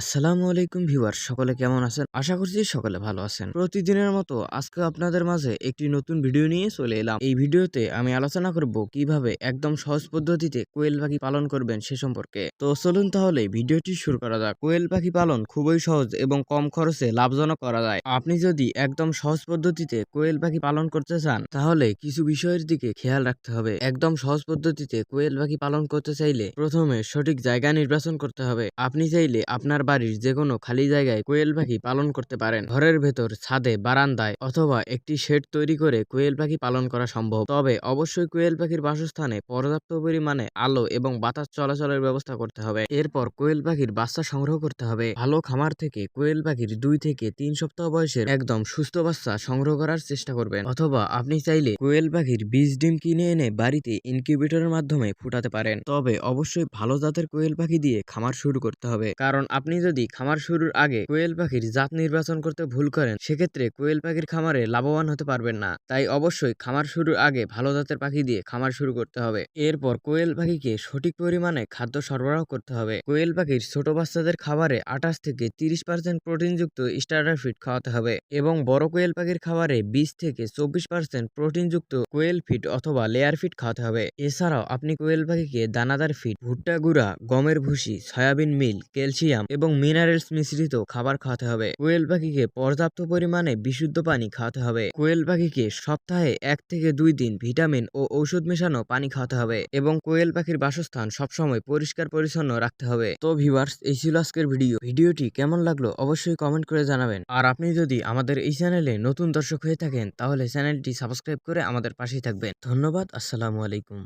আসসালামু আলাইকুম ভিউয়ার সকলে কেমন আছেন? আশা করছি সকলে ভালো আছেন। প্রতিদিনের মতো আজকে আপনাদের মাঝে একটি নতুন ভিডিও নিয়ে চলে এলাম। এই ভিডিওতে আমি আলোচনা করব কীভাবে একদম সহজ পদ্ধতিতে কোয়েল পাখি পালন করবেন সে সম্পর্কে। তো চলুন তাহলে ভিডিওটি শুরু করা যাক। কোয়েল পাখি পালন খুবই সহজ এবং কম খরচে লাভজনক করা যায়। আপনি যদি একদম সহজ পদ্ধতিতে কোয়েল পাখি পালন করতে চান, তাহলে কিছু বিষয়ের দিকে খেয়াল রাখতে হবে। একদম সহজ পদ্ধতিতে কোয়েল পাখি পালন করতে চাইলে প্রথমে সঠিক জায়গা নির্বাচন করতে হবে। আপনি চাইলে আপনার বাড়ির যে কোনো খালি জায়গায় কোয়েল পাখি পালন করতে পারেন। ঘরের ভেতর, ছাদে, বারান্দায় অথবা একটি শেড তৈরি করে কোয়েল পাখি পালন করা সম্ভব। তবে অবশ্যই কোয়েল পাখির বাসস্থানে পর্যাপ্ত পরিমাণে আলো এবং বাতাস চলাচলের ব্যবস্থা করতে হবে। এরপর কোয়েল পাখির বাচ্চা সংগ্রহ করতে হবে। ভালো খামার থেকে কোয়েল পাখির দুই থেকে তিন সপ্তাহ বয়সের একদম সুস্থ বাচ্চা সংগ্রহ করার চেষ্টা করবেন। অথবা আপনি চাইলে কোয়েল পাখির বীজ ডিম কিনে এনে বাড়িতে ইনকিউবেটরের মাধ্যমে ফুটাতে পারেন। তবে অবশ্যই ভালো জাতের কোয়েল পাখি দিয়ে খামার শুরু করতে হবে। কারণ আপনি যদি খামার শুরুর আগে কোয়েল পাখির জাত নির্বাচন করতে ভুল করেন, সেক্ষেত্রে কোয়েল পাখির খামারে লাভবান হতে পারবেন না। তাই অবশ্যই খামার শুরুর আগে ভালো জাতের পাখি দিয়ে খামার শুরু করতে হবে। এরপর কোয়েল পাখিকে সঠিক পরিমাণে খাদ্য সরবরাহ করতে হবে। কোয়েল পাখির ছোট বাচ্চাদের খাবারে আঠাশ থেকে তিরিশ পার্সেন্ট প্রোটিনযুক্ত স্টার্টার ফিড খাওয়াতে হবে এবং বড় কোয়েল পাখির খাবারে বিশ থেকে চব্বিশ পার্সেন্ট প্রোটিনযুক্ত কোয়েল ফিড অথবা লেয়ার ফিড খাওয়াতে হবে। এছাড়াও আপনি কোয়েল পাখিকে দানাদার ফিড, ভুট্টা গুঁড়া, গমের ভুসি, সয়াবিন মিল, ক্যালসিয়াম এবং মিনারেলস মিশ্রিত খাবার খাওয়াতে হবে। কোয়েল পাখিকে পর্যাপ্ত পরিমাণে বিশুদ্ধ পানি খাওয়াতে হবে। কোয়েল পাখিকে সপ্তাহে এক থেকে দুই দিন ভিটামিন ও ঔষধ মেশানো পানি খাওয়াতে হবে এবং কোয়েল পাখির বাসস্থান সবসময় পরিষ্কার পরিচ্ছন্ন রাখতে হবে। তো ভিউয়ার্স, এই ছিল আজকের ভিডিও। ভিডিওটি কেমন লাগল অবশ্যই কমেন্ট করে জানাবেন। আর আপনি যদি আমাদের এই চ্যানেলে নতুন দর্শক হয়ে থাকেন, তাহলে চ্যানেলটি সাবস্ক্রাইব করে আমাদের পাশেই থাকবেন। ধন্যবাদ, আসসালামু আলাইকুম।